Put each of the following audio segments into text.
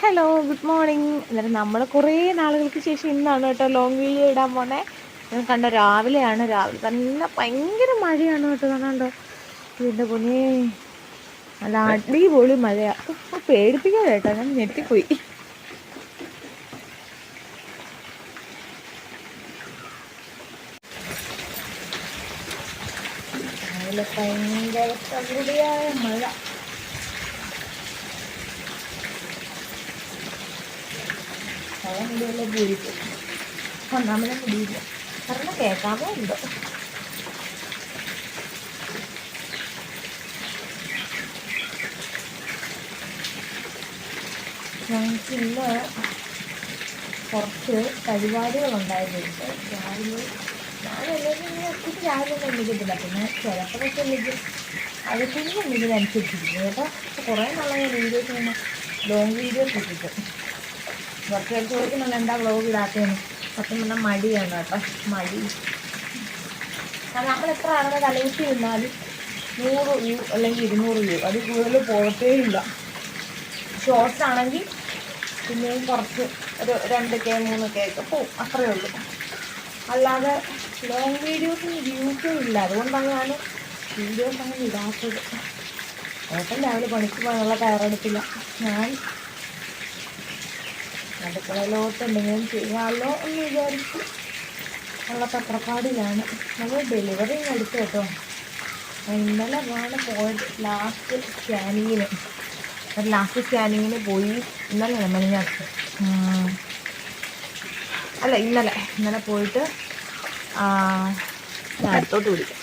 Hello good morning എന്നിട്ട് നമ്മൾ കുറേ നാളുകൾക്ക് ശേഷം ഇന്നാണ് കേട്ടോ ലോങ് വീഡിയോ ഇടാൻ പോണേ. ഞാൻ കണ്ട രാവിലെയാണ് രാവിലെ തന്നെ ഭയങ്കര മഴയാണ് കേട്ടോ കാണാണ്ടോ ഇതിന്റെ പൊന്നെ നല്ല അടിപൊളി മഴയാണ് പേടിപ്പിക്കാൻ കേട്ടോ ഞാൻ ഞെട്ടിപ്പോയി. ഭയങ്കര മഴ. അവൻ മുടിയെല്ലാം പൂരിക്കും ഒന്നാമതെ മുടിയില്ല. കാരണം കേൾക്കാമോ ഉണ്ടോ ഞങ്ങൾക്ക് ഇന്ന് കുറച്ച് പരിപാടികളുണ്ടായിരുന്നു രാവിലെ ഞാനല്ലെങ്കിൽ ഇങ്ങനെ ഒത്തിരി രാവിലെ ഒന്നും പിന്നെ ചിലപ്പോഴൊക്കെ എണീക്കും അത് പിന്നെ എണീക്കുന്നതനുസരിച്ചിരിക്കും കേട്ടോ? കുറേ നാളെ ഞാൻ വീഡിയോസ് ഇങ്ങനെ ലോങ് വീഡിയോസ് ഇട്ടിട്ട്. കുറച്ച് ചോദിക്കുന്നുണ്ട് എന്താ വ്ളോഗ് ഇടാത്തതെന്ന്. സത്യം പറഞ്ഞാൽ മടിയാണ് കേട്ടോ. മടി. നമ്മൾ എത്ര ആളുകൾ തലകുത്തി ഇരുന്നാലും നൂറ് വ്യൂ അല്ലെങ്കിൽ ഇരുന്നൂറ് വ്യൂ അത് കൂടുതൽ പോകത്തേ ഇല്ല. ഷോർട്സ് ആണെങ്കിൽ പിന്നെയും കുറച്ച് ഒരു രണ്ട് കെ മൂന്ന് കെ ഒക്കെ പോവും. അത്രയേ ഉള്ളൂ. അല്ലാതെ ലോങ് വീഡിയോസിന് വ്യൂസും ഇല്ല. അതുകൊണ്ടാണ് ഞാൻ വീഡിയോസ് അങ്ങനെ ഇടാത്തത്. ഏട്ടൻ രാവിലെ പണിക്ക് പോകാനുള്ള തയ്യാറെടുപ്പില്ല. ഞാൻ അടുക്കളയിലോട്ട് എന്തെങ്കിലും ചെയ്യാമല്ലോ എന്ന് വിചാരിച്ച് ഉള്ള പത്രപ്പാടിലാണ് നമ്മൾ ഡെലിവറി എടുത്തു കേട്ടോ. ഇന്നലെ ആണ് പോയത് ലാസ്റ്റ് സ്കാനിങ്ങിന് ലാസ്റ്റ് സ്കാനിങ്ങിന് പോയി ഇന്നലെ നമ്മൾ ഞാൻ അല്ല ഇന്നലെ. ഇന്നലെ പോയിട്ട് അടുത്തോട്ട് വിളിക്കും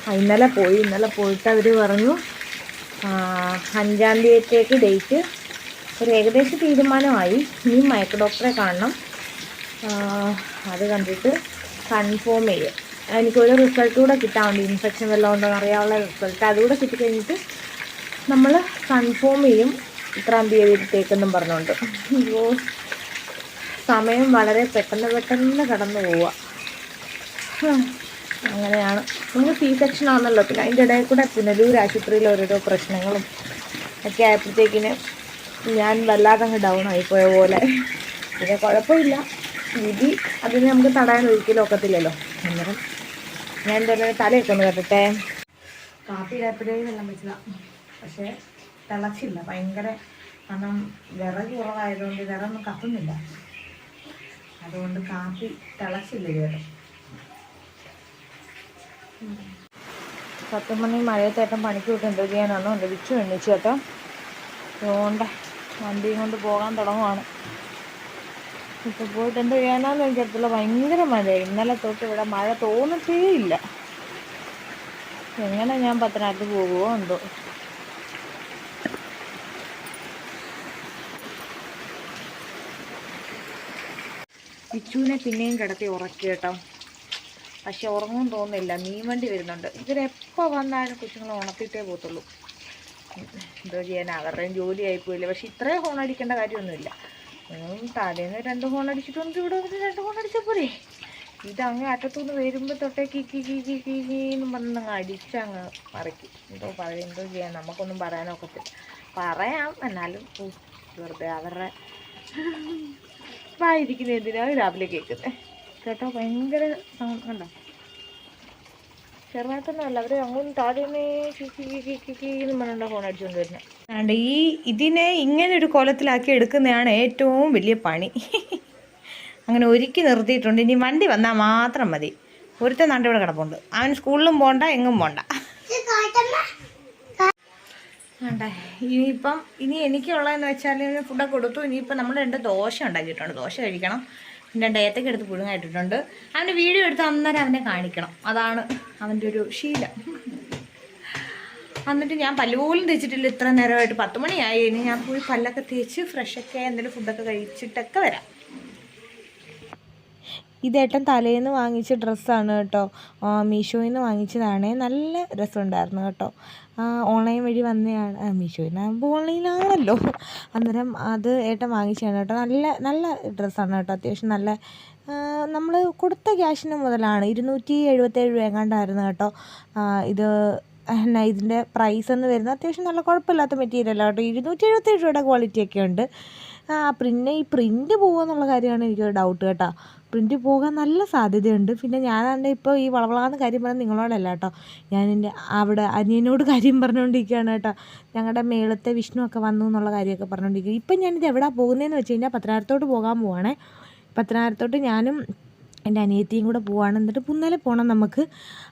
ആ, ഇന്നലെ പോയി. ഇന്നലെ പോയിട്ട് അവർ പറഞ്ഞു അഞ്ചാം തീയതിയിലേക്ക് ഡേറ്റ് ഒരു ഏകദേശ തീരുമാനമായി. ഈ മയക്ക ഡോക്ടറെ കാണണം. അത് കണ്ടിട്ട് കൺഫേം ചെയ്യും. എനിക്കൊരു റിസൾട്ട് കൂടെ കിട്ടാൻ വേണ്ടി ഇൻഫെക്ഷൻ വല്ലതും ഉണ്ടോ അറിയാനുള്ള റിസൾട്ട് അതുകൂടെ കിട്ടിക്കഴിഞ്ഞിട്ട് നമ്മൾ കൺഫേം ചെയ്യും. ഇത്രാം തീയതിയിലത്തേക്കെന്നും പറഞ്ഞുകൊണ്ട്. അയ്യോ സമയം വളരെ പെട്ടെന്ന് പെട്ടെന്ന് കടന്നു പോവുക. അങ്ങനെയാണ്. നമുക്ക് സി സെക്ഷൻ ആണല്ലോ. പിന്നെ അതിന്റെ ഇടയിൽ കൂടെ പുനലൂർ ആശുപത്രിയിൽ ഓരോരോ പ്രശ്നങ്ങളും ഒക്കെ ആയപ്പോഴത്തേക്കിന് ഞാൻ വല്ലാതെ അങ്ങ് ഡൗൺ ആയിപ്പോയ പോലെ. പിന്നെ കുഴപ്പമില്ല. വിധി അതിനെ നമുക്ക് തടയാൻ ഒരിക്കലും ഒക്കത്തില്ലല്ലോ. അന്നേരം ഞാൻ എന്തായാലും തലയൊക്കെ ഒന്ന് കെട്ടട്ടെ. കാപ്പി കാപ്പിടേ വെള്ളം വെച്ചതാ. പക്ഷേ തിളച്ചില്ല. ഭയങ്കര കാരണം വിറക് കുറവായതുകൊണ്ട് വിറൊന്നും കത്തുന്നില്ല. അതുകൊണ്ട് കാപ്പി തിളച്ചില്ല ഇതുവരെ. പത്ത് മണി മഴയത്തേട്ടൻ പണിക്ക് വിട്ട് എന്തോ ചെയ്യാനാണോ എന്റെ വിച്ചു എണ്ണിച്ചു കേട്ടോ. അതുകൊണ്ട് വണ്ടിയും കൊണ്ട് പോകാൻ തുടങ്ങുവാണ്. ഇപ്പോൾ പോയിട്ട് എന്ത് ചെയ്യാനാന്ന് എനിക്കറിയത്തില്ല. ഭയങ്കര മഴ ഇന്നലെ തൊട്ട് ഇവിടെ മഴ തോന്നിട്ടേ ഇല്ല. എങ്ങനെ ഞാൻ പത്തനാട്ട് പോകുമോ എന്തോ. ബിച്ചുവിനെ പിന്നെയും കിടത്തി ഉറക്കി കേട്ടോ. പക്ഷെ ഉറങ്ങും തോന്നുന്നില്ല. മീൻ വണ്ടി വരുന്നുണ്ട്. ഇവരെപ്പോൾ വന്നാലും കൊച്ചുങ്ങളെ ഉണർത്തിയിട്ടേ പോകത്തുള്ളൂ. എന്തോ ചെയ്യാൻ അവരുടെയും ജോലി ആയിപ്പോയില്ല പക്ഷെ ഇത്രയും ഹോൺ അടിക്കേണ്ട കാര്യമൊന്നുമില്ല. തലേന്ന് രണ്ട് ഫോൺ അടിച്ചിട്ടുണ്ട് വന്നിട്ട് ഇവിടെ വന്ന് രണ്ട് ഹോൺ അടിച്ചാൽ പോരെ. ഇത് അങ്ങ് അറ്റത്തുനിന്ന് വരുമ്പോൾ തൊട്ടേ കി കി കി കി എന്ന് പറഞ്ഞ് അങ്ങ് അടിച്ചങ്ങ് മറക്കി. എന്തോ പറയും എന്തോ ചെയ്യാൻ നമുക്കൊന്നും പറയാനൊക്കത്തില്ല. പറയാം എന്നാലും വെറുതെ അവരുടെ വായിരിക്കുന്ന എന്തിനാ രാവിലെ കേൾക്കുന്നത് കേട്ടോ ഭയങ്കര സൗണ്ട് കണ്ടോ കി അങ്ങോട്ടും കി എന്ന് പറഞ്ഞുകൊണ്ട് ഫോൺ അടിച്ചുകൊണ്ട് വരുന്നത് അതുകൊണ്ട് ഈ ഇതിനെ ഇങ്ങനെ ഒരു കോലത്തിലാക്കി എടുക്കുന്നതാണ് ഏറ്റവും വലിയ പണി. അങ്ങനെ ഒരുക്കി നിർത്തിയിട്ടുണ്ട്. ഇനി വണ്ടി വന്നാൽ മാത്രം മതി. ഒരുത്തൻ നാണ്ട് ഇവിടെ കിടപ്പുണ്ട്. അവൻ സ്കൂളിലും പോണ്ട എങ്ങും പോണ്ട. ഇനിയിപ്പം ഇനി എനിക്കുള്ളതെന്ന് വെച്ചാൽ ഫുഡൊക്കെ കൊടുത്തു. ഇനിയിപ്പം നമ്മൾ രണ്ട് ദോശ ഉണ്ടാക്കിയിട്ടുണ്ട്. ദോശ കഴിക്കണം. പിന്നെ രണ്ട് ഏത്തക്കെടുത്ത് പുഴുങ്ങായിട്ടിട്ടുണ്ട്. അവന്റെ വീഡിയോ എടുത്ത് അന്നേരം അവനെ കാണിക്കണം. അതാണ് അവന്റെ ഒരു ശീലം. എന്നിട്ട് ഞാൻ പല്ലുപോലും തേച്ചിട്ടില്ല. ഇത്ര നേരമായിട്ട് പത്ത് മണിയായി. ഇനി ഞാൻ പോയി പല്ലൊക്കെ തേച്ച് ഫ്രഷൊക്കെ എന്തെങ്കിലും ഫുഡൊക്കെ കഴിച്ചിട്ടൊക്കെ വരാം. ഇതേട്ടൻ തലേന്ന് വാങ്ങിച്ച ഡ്രസ്സാണ് കേട്ടോ. മീഷോയിൽ നിന്ന് വാങ്ങിച്ചതാണ്. നല്ല രസമുണ്ടായിരുന്നു കേട്ടോ. ഓൺലൈൻ വഴി വന്നതാണ് മീഷോയിൽ നിന്നാകുമ്പോൾ ഓൺലൈനാണല്ലോ അന്നേരം അത് ഏട്ടൻ വാങ്ങിച്ചതാണ് കേട്ടോ. നല്ല നല്ല ഡ്രസ്സാണ് കേട്ടോ. അത്യാവശ്യം നല്ല നമ്മൾ കൊടുത്ത ക്യാഷിന് മുതലാണ്. ഇരുന്നൂറ്റി എഴുപത്തേഴ് രൂപ എങ്ങാണ്ടായിരുന്നു കേട്ടോ. ഇത് എന്നാ ഇതിന്റെ പ്രൈസ് എന്ന് വരുന്നത് അത്യാവശ്യം നല്ല കുഴപ്പമില്ലാത്ത മെറ്റീരിയലാണ് കേട്ടോ. ഇരുന്നൂറ്റി എഴുപത്തേഴ് രൂപയുടെ ക്വാളിറ്റി ഒക്കെ ഉണ്ട്. പിന്നെ ഈ പ്രിന്റ് പോകുമെന്നുള്ള കാര്യമാണ് എനിക്കൊരു ഡൗട്ട് കേട്ടോ. പ്രിന്റ് പോകാൻ നല്ല സാധ്യതയുണ്ട്. പിന്നെ ഞാനാണ്ട് ഇപ്പോൾ ഈ വളവളാന്ന് കാര്യം പറഞ്ഞാൽ നിങ്ങളോടല്ല കേട്ടോ. ഞാൻ എന്റെ അവിടെ അനിയനോട് കാര്യം പറഞ്ഞുകൊണ്ടിരിക്കുകയാണ് കേട്ടോ. ഞങ്ങളുടെ മേളത്തെ വിഷ്ണു ഒക്കെ വന്നു എന്നുള്ള കാര്യമൊക്കെ പറഞ്ഞുകൊണ്ടിരിക്കുക ഇപ്പം ഞാനിത് എവിടെ പോകുന്നതെന്ന് വെച്ച് കഴിഞ്ഞാൽ പത്രാരത്തോട്ട് പോകാൻ പോവാണേ. പത്തനാപുരത്തോട്ട് ഞാനും എന്റെ അനിയത്തിയും കൂടെ പോവാണ്. എന്നിട്ട് പുന്നലെ പോകണം നമുക്ക്.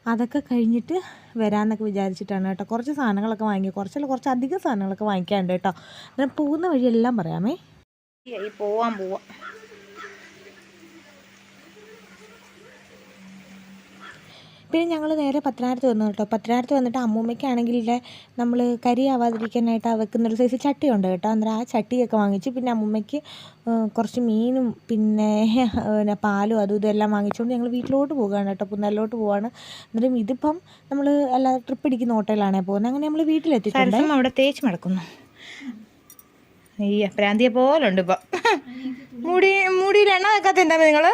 അതൊക്കെ കഴിഞ്ഞിട്ട് വരാമെന്നൊക്കെ വിചാരിച്ചിട്ടാണ് കേട്ടോ. കുറച്ച് സാധനങ്ങളൊക്കെ വാങ്ങി കുറച്ചല്ല കുറച്ച് അധികം സാധനങ്ങളൊക്കെ വാങ്ങിക്കാനുണ്ട് കേട്ടോ. അങ്ങനെ പോകുന്ന വഴിയെല്ലാം പറയാമേ. പോവാൻ പോവാം. പിന്നെ ഞങ്ങൾ നേരെ പത്തനാപുരത്ത് വന്നു കേട്ടോ. പത്തനാപുരത്ത് വന്നിട്ട് അമ്മൂമ്മയ്ക്കാണെങ്കിൽ നമ്മൾ കരി ആവാതിരിക്കാനായിട്ട് ആ വെക്കുന്നൊരു സൈസ് ചട്ടിയുണ്ട് കേട്ടോ. അന്നേരം ആ ചട്ടിയൊക്കെ വാങ്ങിച്ച് പിന്നെ അമ്മൂമ്മയ്ക്ക് കുറച്ച് മീനും പിന്നെ പിന്നെ പാലും അതും ഇതും എല്ലാം വാങ്ങിച്ചുകൊണ്ട് ഞങ്ങൾ വീട്ടിലോട്ട് പോവുകയാണ് കേട്ടോ. പുന്നലിലോട്ട് പോവാണ് അന്നേരം ഇതിപ്പം നമ്മൾ അല്ല ട്രിപ്പ് അടിക്കുന്ന ഹോട്ടലിലാണേ പോകുന്നത്. അങ്ങനെ നമ്മൾ വീട്ടിലെത്തിയിട്ടുണ്ട്. അവിടെ തേച്ച് മടക്കുന്നു. അയ്യ പ്രാന്തിയെ പോലെ ഉണ്ട് ഇപ്പം. മുടി മുടിയിൽ എണ്ണ വെക്കാത്ത എന്താ നിങ്ങൾ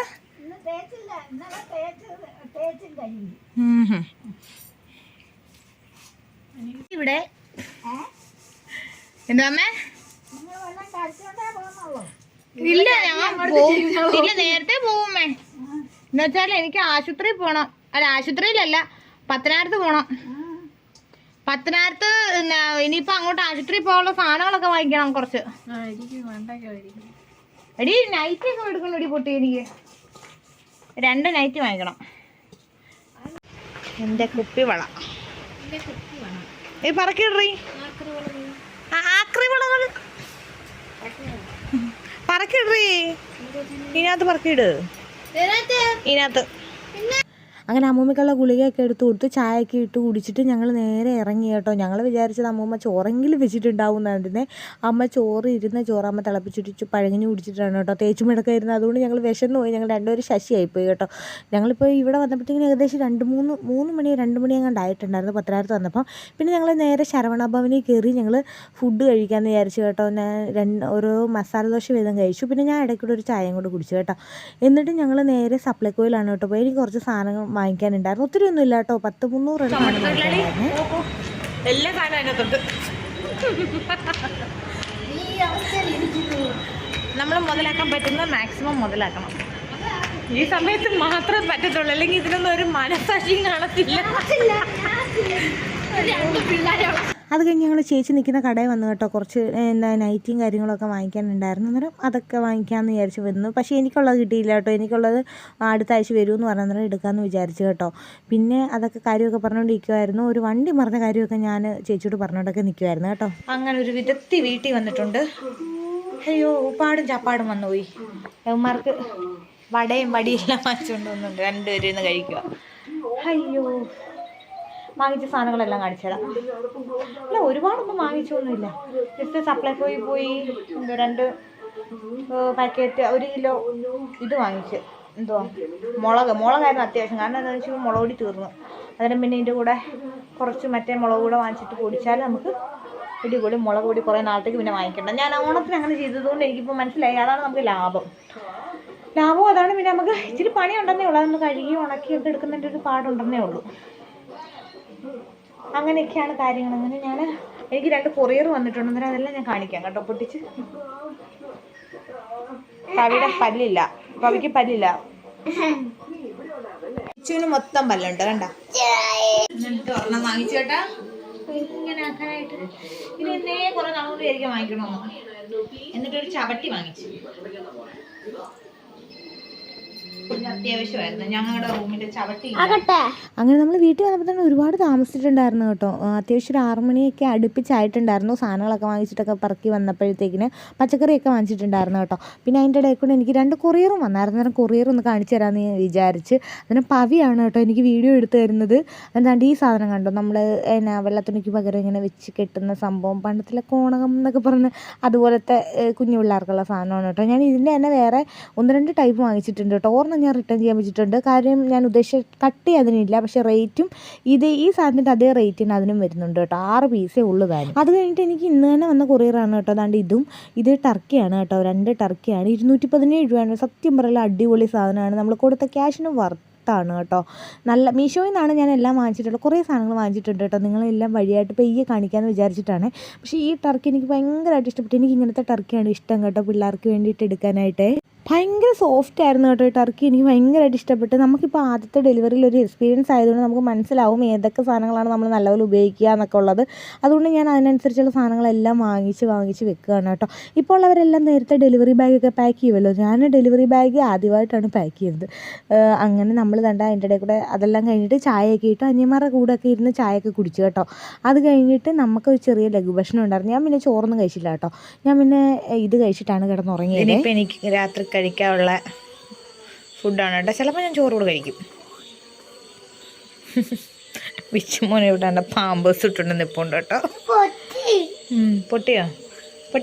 ഇവിടെ? എന്താ അമ്മേ? ഇല്ല ഞാൻ ഇല്ല നേരത്തെ പോവുമേ എന്നുവെച്ചാൽ എനിക്ക് ആശുപത്രിയിൽ പോണം. അല്ല ആശുപത്രിയിലല്ല പത്തനാർത്ത് പോണം. പത്തനാർത്ത് ഇനിയിപ്പൊ ഇനിയിപ്പോ അങ്ങോട്ട് ആശുപത്രിയിൽ പോകാനുള്ള സാധനങ്ങളൊക്കെ വാങ്ങിക്കണം കുറച്ച്. എടി നൈറ്റ് ഒക്കെ എടുക്കണം എടി പൊട്ടി എനിക്ക്. രണ്ട് നൈറ്റ് വാങ്ങിക്കണം. എന്റെ കുപ്പിവള ഏ പറക്കിടറി. ആക്രി വളകൾ. പറക്കിടറി. ഇതിനകത്ത് പറക്കിട്. ഇതിനകത്ത്. അങ്ങനെ അമ്മൂമ്മയ്ക്കുള്ള ഗുളികയൊക്കെ എടുത്ത് കൊടുത്ത് ചായയൊക്കെ ഇട്ട് കുടിച്ചിട്ട് ഞങ്ങൾ നേരെ ഇറങ്ങി കേട്ടോ. ഞങ്ങൾ വിചാരിച്ചത് അമ്മൂമ്മ ചോറെങ്കിലും വെച്ചിട്ടുണ്ടാവും എന്നായിരുന്നേ അമ്മ ചോറ് ഇരുന്ന ചോറ് അമ്മ തിളപ്പിച്ചിട്ട് പഴങ്ങിഞ്ഞ് കുടിച്ചിട്ടാണ് കേട്ടോ. തേച്ചു മിടക്കായിരുന്നു അതുകൊണ്ട് ഞങ്ങൾ വിശന്ന് പോയി. ഞങ്ങൾ രണ്ടുപേരും ശശിയായിപ്പോയി കേട്ടോ. ഞങ്ങളിപ്പോൾ ഇവിടെ വന്നപ്പോഴത്തേക്കും ഏകദേശം രണ്ട് മൂന്ന് മൂന്ന് മണി രണ്ട് മണി അങ്ങാണ്ട് ആയിട്ടുണ്ടായിരുന്നു പത്തനാപുരത്ത് വന്നപ്പം. പിന്നെ ഞങ്ങൾ നേരെ ശരവണ ഭവനിൽ കയറി ഞങ്ങൾ ഫുഡ് കഴിക്കാമെന്ന് വിചാരിച്ചു കേട്ടോ. ഞാൻ രണ്ട് ഓരോ മസാല ദോശ വീതം കഴിച്ചു. പിന്നെ ഞാൻ ഇടയ്ക്കൂടെ ഒരു ചായയും കൂടെ കുടിച്ചു കേട്ടോ. എന്നിട്ട് ഞങ്ങൾ നേരെ സപ്ലൈക്കോയിലാണ് കേട്ടോ പോയി എനിക്ക് കുറച്ച് സാധനങ്ങൾ വാങ്ങിക്കാനുണ്ടായിരുന്നു. ഒത്തിരി ഒന്നും ഇല്ല കേട്ടോ. പത്ത് മുന്നൂറ് നമ്മൾ സാധനം വാങ്ങിക്കാനുണ്ടായിരുന്നേ. എല്ലാ സാധനവും അതിനകത്തുണ്ട്. നമ്മൾ മുതലാക്കാൻ പറ്റുന്ന മാക്സിമം മുതലാക്കണം. ഈ സമയത്ത് മാത്രമേ പറ്റത്തുള്ളൂ. അല്ലെങ്കിൽ ഇതിനൊന്നും ഒരു മനസാക്ഷി കാണത്തില്ല. അത് കഴിഞ്ഞ് ഞങ്ങൾ ചേച്ചി നിൽക്കുന്ന കടയിൽ വന്നു കേട്ടോ. കുറച്ച് എന്താ നൈറ്റിയും കാര്യങ്ങളൊക്കെ വാങ്ങിക്കാനുണ്ടായിരുന്നു. അന്നേരം അതൊക്കെ വാങ്ങിക്കാമെന്ന് വിചാരിച്ച് വന്നു. പക്ഷേ എനിക്കുള്ളത് കിട്ടിയില്ല കേട്ടോ. എനിക്കുള്ളത് അടുത്ത ആഴ്ച വരുമെന്ന് പറഞ്ഞാൽ എടുക്കാമെന്ന് വിചാരിച്ചു കേട്ടോ. പിന്നെ അതൊക്കെ കാര്യമൊക്കെ പറഞ്ഞുകൊണ്ടിരിക്കുമായിരുന്നു ഒരു വണ്ടി മറന്ന കാര്യമൊക്കെ ഞാൻ ചേച്ചിയോട് പറഞ്ഞുകൊണ്ടൊക്കെ നിൽക്കുമായിരുന്നു കേട്ടോ. അങ്ങനെ ഒരു വിധത്തി വീട്ടിൽ വന്നിട്ടുണ്ട്. അയ്യോ ഉപ്പാടും വന്നു വന്നുപോയി. അവന്മാർക്ക് വടയും വടിയെല്ലാം വാങ്ങിച്ചുകൊണ്ട് വന്നിട്ടുണ്ട്. രണ്ടുപേരും കഴിക്കുക അയ്യോ. വാങ്ങിച്ച സാധനങ്ങളെല്ലാം കാണിച്ചുതരാം അല്ല ഒരുപാടൊന്നും വാങ്ങിച്ചൊന്നുമില്ല. ജസ്റ്റ് സപ്ലൈ പോയി രണ്ട് പാക്കറ്റ് ഒരു കിലോ ഇത് വാങ്ങിച്ച്. എന്തോ മുളക് മുളകായിരുന്നു അത്യാവശ്യം. കാരണം എന്താണെന്ന് വെച്ചാൽ മുളക് പൊടി തീർന്നു. അതിന് പിന്നെ ഇതിന്റെ കൂടെ കുറച്ച് മറ്റേ മുളക് കൂടെ വാങ്ങിച്ചിട്ട് പൊടിച്ചാൽ നമുക്ക് അടിപൊളി മുളക് പൊടി കുറേ നാളത്തേക്ക് പിന്നെ വാങ്ങിക്കണ്ട ഞാൻ ഓണത്തിന് അങ്ങനെ ചെയ്തതുകൊണ്ട് എനിക്കിപ്പോൾ മനസ്സിലായി അതാണ് നമുക്ക് ലാഭം. ലാഭം അതാണ് പിന്നെ നമുക്ക് ഇച്ചിരി പണി ഉണ്ടെന്നേ ഉള്ളൂ. അതൊന്ന് കഴുകി ഉണക്കിയൊക്കെ എടുക്കുന്നതിന്റെ ഒരു പാടുണ്ടെന്നേ ഉള്ളൂ. അങ്ങനെയൊക്കെയാണ് കാര്യങ്ങൾ. അങ്ങനെ ഞാൻ എനിക്ക് രണ്ട് കൊറിയർ വന്നിട്ടുണ്ട്. അന്നേരം അതെല്ലാം ഞാൻ കാണിക്കാം കേട്ടോ. പൊട്ടിച്ച്. കവിയുടെ പല്ലില്ല. കവിക്ക് പല്ലില്ല. ചുന് മൊത്തം പല്ലുണ്ട്. കണ്ട. ഒരെണ്ണം വാങ്ങിച്ചു കേട്ടാ. ഇങ്ങനെ ആക്കാനായിട്ട്. ഇത് എന്നേ കുറെ നാളുകൊണ്ട് ആയിരിക്കും വാങ്ങിക്കണമെന്ന് എന്നിട്ടൊരു ചവട്ടി വാങ്ങിച്ചു ഇത് അത്യാവശ്യമായിരുന്നു ഞങ്ങളുടെ റൂമിന്റെ ചവട്ടി അങ്ങനെ നമ്മൾ വീട്ടിൽ വന്നപ്പോൾ തന്നെ ഒരുപാട് താമസിച്ചിട്ടുണ്ടായിരുന്നു കേട്ടോ. അത്യാവശ്യം ഒരു ആറുമണിയൊക്കെ അടുപ്പിച്ചായിട്ടുണ്ടായിരുന്നു. സാധനങ്ങളൊക്കെ വാങ്ങിച്ചിട്ടൊക്കെ പറക്കി വന്നപ്പോഴത്തേക്കിന് പച്ചക്കറിയൊക്കെ വാങ്ങിച്ചിട്ടുണ്ടായിരുന്നു കേട്ടോ. പിന്നെ അതിന്റെ ഇടയിൽ കൂടെ എനിക്ക് രണ്ട് കൊറിയറും വന്നായിരുന്നു. അന്നേരം കൊറിയർ ഒന്ന് കാണിച്ചു തരാമെന്ന് ഞാൻ വിചാരിച്ച്. അതിന് പവിയാണ് കേട്ടോ എനിക്ക് വീഡിയോ എടുത്ത് തരുന്നത്. എന്താണ്ട് ഈ സാധനം കണ്ടോ? നമ്മൾ എന്നാ വെള്ളത്തുണിക്ക് പകരം ഇങ്ങനെ വെച്ച് കെട്ടുന്ന സംഭവം. പണ്ടത്തിലെ കോണകം എന്നൊക്കെ പറഞ്ഞ് അതുപോലത്തെ കുഞ്ഞു പിള്ളേർക്കുള്ള സാധനമാണ് കേട്ടോ. ഞാൻ ഇതിന്റെ തന്നെ വേറെ ഒന്ന് രണ്ട് ടൈപ്പ് വാങ്ങിച്ചിട്ടുണ്ട് കേട്ടോ. ഒരെണ്ണം ഞാൻ റിട്ടേൺ ചെയ്യാൻ വെച്ചിട്ടുണ്ട്. കാര്യം ഞാൻ ഉദ്ദേശിച്ച കട്ട് അതിനില്ല പക്ഷേ റേറ്റും ഇത് ഈ സാധനത്തിന്റെ അതേ റേറ്റിന് അതിനും വരുന്നുണ്ട് കേട്ടോ. ആറ് പീസേ ഉള്ളൂ കാര്യം. അത് കഴിഞ്ഞിട്ട് എനിക്ക് ഇന്ന് തന്നെ വന്ന കൊറിയറാണ് കേട്ടോ. അതാണ്ട് ഇതും. ഇത് ടർക്കിയാണ് കേട്ടോ. രണ്ട് ടർക്കിയാണ് ഇരുന്നൂറ്റി പതിനേഴ് രൂപയാണ്. സത്യം പറയല അടിപൊളി സാധനമാണ്. നമ്മൾ കൊടുത്ത ക്യാഷിന് വർത്ത് ാണ് കേട്ടോ. നല്ല മീഷോയിൽ നിന്നാണ് ഞാൻ എല്ലാം വാങ്ങിച്ചിട്ടുള്ളത്. കുറേ സാധനങ്ങൾ വാങ്ങിച്ചിട്ടുണ്ട് കേട്ടോ. നിങ്ങളെല്ലാം വഴിയായിട്ട് പെയ്യെ കാണിക്കാമെന്ന് വിചാരിച്ചിട്ടാണ്. പക്ഷേ ഈ ടർക്കി എനിക്ക് ഭയങ്കരമായിട്ട് ഇഷ്ടപ്പെട്ടു. എനിക്ക് ഇങ്ങനത്തെ ടർക്കിയാണ് ഇഷ്ടം കേട്ടോ. പിള്ളേർക്ക് വേണ്ടിയിട്ട് എടുക്കാനായിട്ട്. ഭയങ്കര സോഫ്റ്റ് ആയിരുന്നു കേട്ടോ ടർക്കി എനിക്ക് ഭയങ്കരമായിട്ട് ഇഷ്ടപ്പെട്ടു. നമുക്കിപ്പോൾ ആദ്യത്തെ ഡെലിവറിയിൽ ഒരു എക്സ്പീരിയൻസ് ആയതുകൊണ്ട് നമുക്ക് മനസ്സിലാവും ഏതൊക്കെ സാധനങ്ങളാണ് നമ്മൾ നല്ലപോലെ ഉപയോഗിക്കുക എന്നൊക്കെ ഉള്ളത്. അതുകൊണ്ട് ഞാൻ അതിനനുസരിച്ചുള്ള സാധനങ്ങളെല്ലാം വാങ്ങിച്ച് വാങ്ങിച്ച് വെക്കുകയാണ് കേട്ടോ. ഇപ്പോൾ ഉള്ളവരെല്ലാം നേരത്തെ ഡെലിവറി ബാഗൊക്കെ പാക്ക് ചെയ്യുമല്ലോ ഞാൻ ഡെലിവറി ബാഗ് ആദ്യമായിട്ടാണ് പാക്ക് ചെയ്യുന്നത്. അങ്ങനെ നമ്മൾ കണ്ട അതിന്റെ ഇടയിൽ കൂടെ അതെല്ലാം കഴിഞ്ഞിട്ട് ചായയൊക്കെ ഇട്ടു. അനിയന്മാരുടെ കൂടെ ഒക്കെ ഇരുന്ന് ചായയൊക്കെ കുടിച്ചു കേട്ടോ. അത് കഴിഞ്ഞിട്ട് നമുക്കൊരു ചെറിയ ലഘുഭക്ഷണം ഉണ്ടായിരുന്നു. ഞാൻ പിന്നെ ചോറൊന്നും കഴിച്ചില്ല കേട്ടോ. ഞാൻ പിന്നെ ഇത് കഴിച്ചിട്ടാണ് കിടന്നുറങ്ങിയത്. എനിക്ക് രാത്രി കഴിക്കാനുള്ള ഫുഡാണ് കേട്ടോ. ചിലപ്പോൾ ഞാൻ ചോറ് കൂടെ കഴിക്കും. വിച്ചുമോനെ ഇവിടെ പാമ്പ് പാമ്പേഴ്സ് ഇട്ടുണ്ട് നിപ്പുണ്ട് കേട്ടോ. പൊട്ടിയോ?